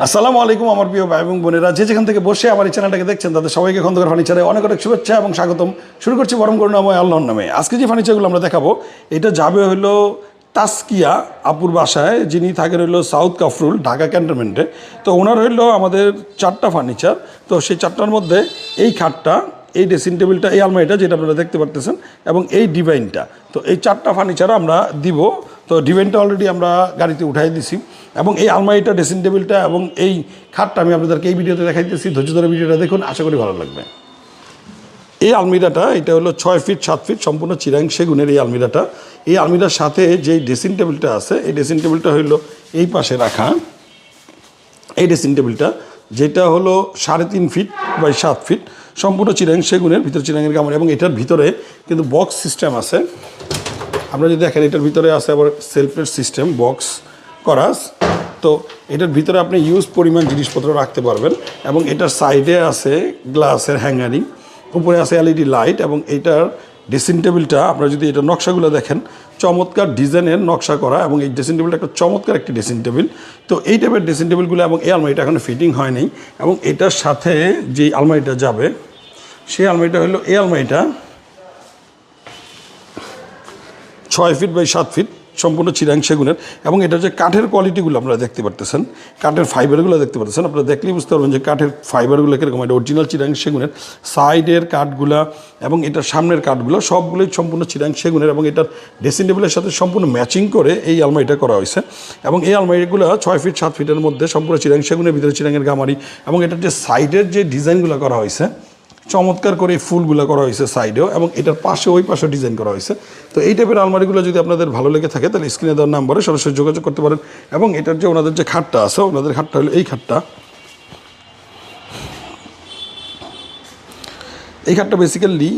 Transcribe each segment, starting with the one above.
আসসালামু আলাইকুম, আমার প্রিয় ভাই এবং বোনেরা। যে যেখান থেকে বসে আমার এই চ্যানেলটাকে দেখছেন, তাদের সবাইকে খন্দকার ফার্নিচারে অনেক অনেক শুভেচ্ছা এবং স্বাগতম। শুরু করছি বরম করুণাময় আল্লাহর নামে। আজকে যে ফার্নিচারগুলো আমরা দেখাবো, এটা যাবে হলো তাস্কিয়া আপুর বাসায়, যিনি থাকেন হইল সাউথ কাফরুল, ঢাকা ক্যান্টনমেন্টে। তো ওনার হইল আমাদের চারটা ফার্নিচার। তো সেই চারটার মধ্যে এই খাটটা, এই ড্রেসিং টেবিলটা, এই আলমারিটা, যেটা আপনারা দেখতে পারতেছেন, এবং এই ডিভাইনটা। তো এই চারটা ফার্নিচার আমরা দিব। তো ডিভেনটা অলরেডি আমরা গাড়িতে উঠাই দিছি। এবং এই আলমারিটা ড্রেসিং টেবিলটা এবং এই খাটটা আমি আপনাদেরকে এই ভিডিওতে দেখাই দিচ্ছি ধৈর্য ধরে ভিডিওটা দেখুন, আশা করি ভালো লাগবে। এই আলমিরাটা, এটা হলো ছয় ফিট, সাত ফিট, সম্পূর্ণ চিরাং সেগুনের এই আলমিরাটা। এই আলমিরার সাথে যে ড্রেসিং টেবিলটা আছে, এই ড্রেসিং টেবিলটা হলো এই পাশে রাখা। এই ড্রেসিং টেবিলটা যেটা হলো সাড়ে তিন ফিট বাই সাত ফিট, সম্পূর্ণ চিরাং সেগুনের, ভিতরে চিরাঙের কামড়। এবং এটার ভিতরে কিন্তু বক্স সিস্টেম আছে। আপনারা যদি দেখেন, এটার ভিতরে আছে আবার সেলফের সিস্টেম বক্স করা। তো এটার ভিতরে আপনি ইউজ পরিমাণ জিনিসপত্র রাখতে পারবেন এবং এটার সাইডে আছে গ্লাসের হ্যাঙ্গারিং উপরে আছে এলইডি লাইট এবং এটার ড্রেসিং টেবিলটা আপনারা যদি এটা নকশাগুলো দেখেন, চমৎকার ডিজাইনের নকশা করা এবং এই ড্রেসিং টেবিলটা একটা চমৎকার একটি ড্রেসিং টেবিল তো এই টাইপের ড্রেসিং টেবিলগুলো এবং এই আলমারিটা এখনও ফিটিং হয়নি এবং এটার সাথে যে আলমারিটা যাবে, সেই আলমারিটা হলো এই আলমারিটা। ছয় ফিট বাই সাত ফিট সম্পূর্ণ চিরাং সেগুনের এবং এটা যে কাঠের কোয়ালিটিগুলো আপনারা দেখতে পারতেছেন, কাঠের ফাইবারগুলো দেখতে পারতেছেন। আপনারা দেখলেই বুঝতে পারবেন যে কাঠের ফাইবারগুলো কীরকম, এটা অরিজিনাল চিরাং সেগুনের সাইডের কাঠগুলা এবং এটার সামনের কাঠগুলো সবগুলোই সম্পূর্ণ চিরাং সেগুনের এবং এটার ড্রেসিং টেবিলের সাথে সম্পূর্ণ ম্যাচিং করে এই আলমারিটা করা হয়েছে। এবং এই আলমারিগুলো ছয় ফিট সাত ফিটের মধ্যে সম্পূর্ণ চিরাং সেগুনের, ভিতরে চিরাঙের গামারি এবং এটার যে সাইডের যে ডিজাইনগুলো করা হয়েছে চমৎকার করে ফুলগুলো করা হয়েছে সাইডেও, এবং এটার পাশে, ওই পাশে ডিজাইন করা হয়েছে। তো এই টাইপের আলমারিগুলো যদি আপনাদের ভালো লেগে থাকে, তাহলে স্ক্রিনে দেওয়ার নাম্বারে সরাসরি যোগাযোগ করতে পারেন। এবং এটার যে ওনাদের যে খাটটা আছে, ওনাদের খাটটা হলো এই খাটটা। এই খাটটা বেসিক্যালি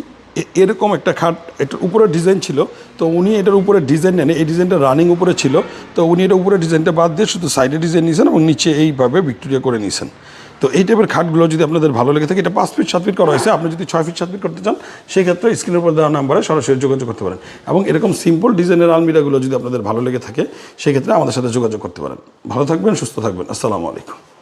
এরকম একটা খাট, এটার উপরে ডিজাইন ছিল। তো উনি এটার উপরে ডিজাইন নেন এই ডিজাইনটা রানিং উপরে ছিল। তো উনি এটা উপরে ডিজাইনটা বাদ দিয়ে শুধু সাইডে ডিজাইন নিয়েছেন এবং নিচে এইভাবে ভিক্টোরিয়া করে নিয়েছেন। তো এই টাইপের খাটগুলো যদি আপনাদের ভালো লেগে থাকে, এটা পাঁচ ফিট সাত ফিট করা হয়েছে, আপনি যদি ছয় ফিট সাত ফিট করতে চান, সেক্ষেত্রে স্ক্রিনের উপর দেওয়া নাম্বারে সরাসরি যোগাযোগ করতে পারেন। এবং এরকম সিম্পল ডিজাইনের আলমিরাগুলো যদি আপনাদের ভালো লেগে থাকে, সেক্ষেত্রে আমাদের সাথে যোগাযোগ করতে পারেন। ভালো থাকবেন, সুস্থ থাকবেন। আসসালামু আলাইকুম।